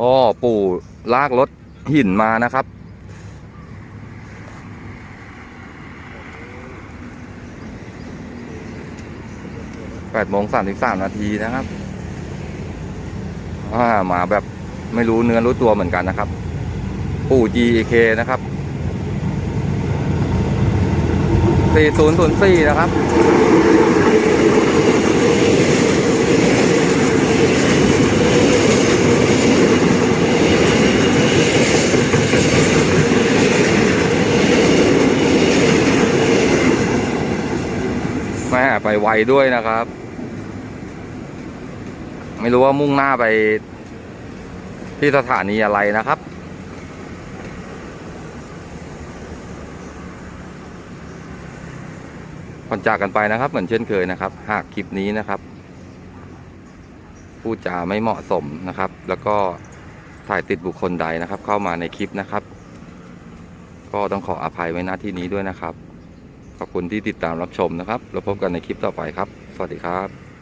อ๋อปู่ลากรถหินมานะครับ แปดโมงสามสิบสามนาทีนะครับอ่ามาแบบไม่รู้เนื้อรู้ตัวเหมือนกันนะครับ ปู่ GK นะครับ 4004 นะครับ แม่ไปไวด้วยนะครับ ไม่รู้ว่ามุ่งหน้าไป ที่สถานีอะไรนะครับก่อนจากกันไปนะครับ เหมือนเช่นเคยนะครับ หากคลิปนี้นะครับพูดจาไม่เหมาะสมนะครับ แล้วก็ถ่ายติดบุคคลใดนะครับ เข้ามาในคลิปนะครับ ก็ต้องขออภัยไว้หน้าที่นี้ด้วยนะครับ ขอบคุณที่ติดตามรับชมนะครับ แล้วพบกันในคลิปต่อไปครับ สวัสดีครับ